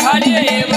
হারিয়ে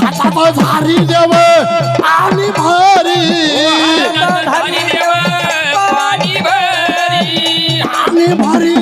हातावर भारी देव आणि भारी. आणि भारी.